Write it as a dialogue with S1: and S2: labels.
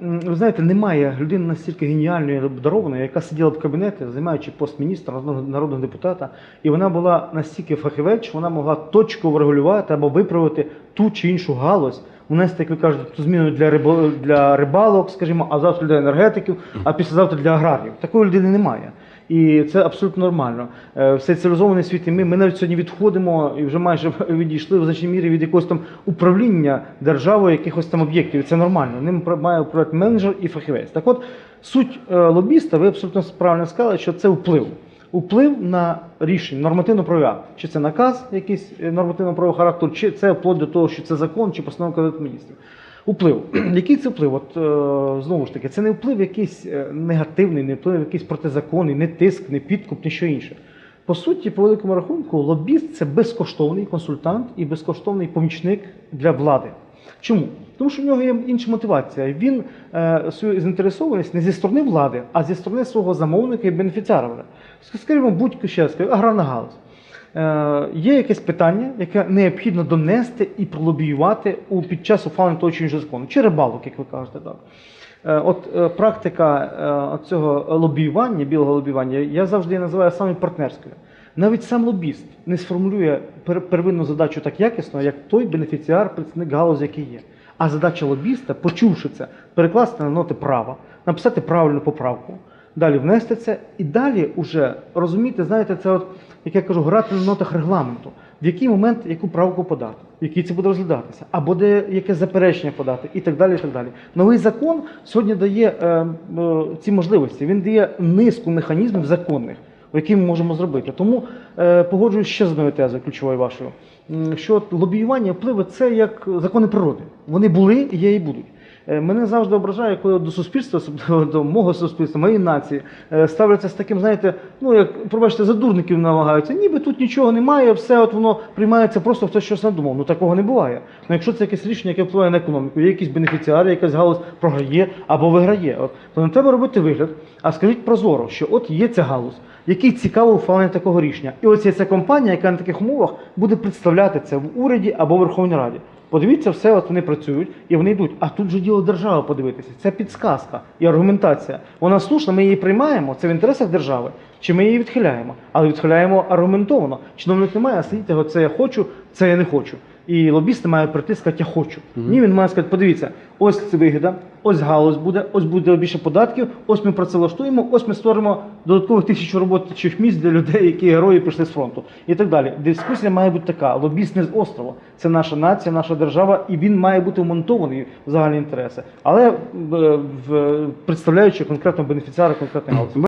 S1: Ви знаєте, немає людини настільки геніальної обдарованої, яка сиділа в кабінеті, займаючи пост міністра народного, депутата, і вона була настільки фахівець, що вона могла точково регулювати або виправити ту чи іншу галузь. Внести, як ви кажете, ту зміну для рибо, для рибалок, скажімо, а завтра для енергетиків, а післязавтра для аграріїв. Такої людини немає. І це абсолютно нормально. Е, Все цивілізований світ, і ми, ми навіть сьогодні відходимо і вже майже відійшли в значній мірі від якогось там управління державою якихось там об'єктів. І Це нормально. Ним пра- має управляти менеджер і фахівець. Так от, суть е, лобіста, ви абсолютно правильно сказали, що це вплив. Вплив на рішення нормативно-правові акти. Чи це наказ якийсь е, нормативно-правового характеру, чи це вплоть до того, що це закон, чи постанова Кабінету міністрів. Вплив. Який це вплив? От е, знову ж таки, це не вплив якийсь е, негативний, не вплив якийсь протизаконний, не тиск, не підкуп, ні що інше. По суті, по великому рахунку, лобіст це безкоштовний консультант і безкоштовний помічник для влади. Чому? Тому що в нього є інша мотивація. Він е, свою заінтересованість не зі сторони влади, а зі сторони свого замовника і бенефіціара. Скажімо, будь-яка ще скажу, аграрна галузь. Е, є якесь питання, яке необхідно донести і пролобіювати у, під час ухвалення того чи іншого закону, чи рибалок, як ви кажете, так. Е, От е, практика цього лобіювання, білого лобіювання, я завжди називаю саме партнерською. Навіть сам лобіст не сформулює первинну задачу так якісно, як той бенефіціар, представник галузі, який є. А задача лобіста, почувши це, перекласти на ноти права, написати правильну поправку, далі внести це і далі уже розуміти, знаєте, це от, як я кажу, грати на нотах регламенту, в який момент яку правку подати, в який це буде розглядатися, або де яке заперечення подати, і так далі. і так далі. Новий закон сьогодні дає е, е, ці можливості. Він дає низку механізмів законних, які ми можемо зробити. Тому е, погоджуюсь ще з одною тезою, ключовою вашою, що лобіювання впливи це як закони природи. Вони були, є і будуть. Е, Мене завжди ображає, коли до суспільства, особливо до мого суспільства, моєї нації, е, ставляться з таким, знаєте, ну як пробачте, за дурників намагаються. Ніби тут нічого немає, все от воно приймається просто хтось щось надумав. Ну такого не буває. Ну якщо це якесь рішення, яке впливає на економіку, є якісь бенефіціари, якась галузь програє або виграє, от, то не треба робити вигляд. А скажіть прозоро, що от є ця галузь, який цікаво ухвалення такого рішення. І є ця компанія, яка на таких умовах буде представляти це в уряді або в Верховній Раді. Подивіться, все, от вони працюють і вони йдуть. А тут же діло держави подивитися. Це підсказка і аргументація. Вона слушна, ми її приймаємо, це в інтересах держави, чи ми її відхиляємо. Але відхиляємо аргументовано. Чиновник не має сидіти, це я хочу, це я не хочу. І лобіст не має прийти і сказати, я хочу. Ні, він має сказати, подивіться, ось це вигода, ось галузь буде, ось буде більше податків, ось ми працевлаштуємо, ось ми створимо додаткових тисячу робочих місць для людей, які герої прийшли з фронту. І так далі. Дискусія має бути така: лобіст не з острова. Це наша нація, наша держава, і він має бути вмонтований в загальні інтереси, але е, в, представляючи конкретно бенефіціара, конкретної галузі.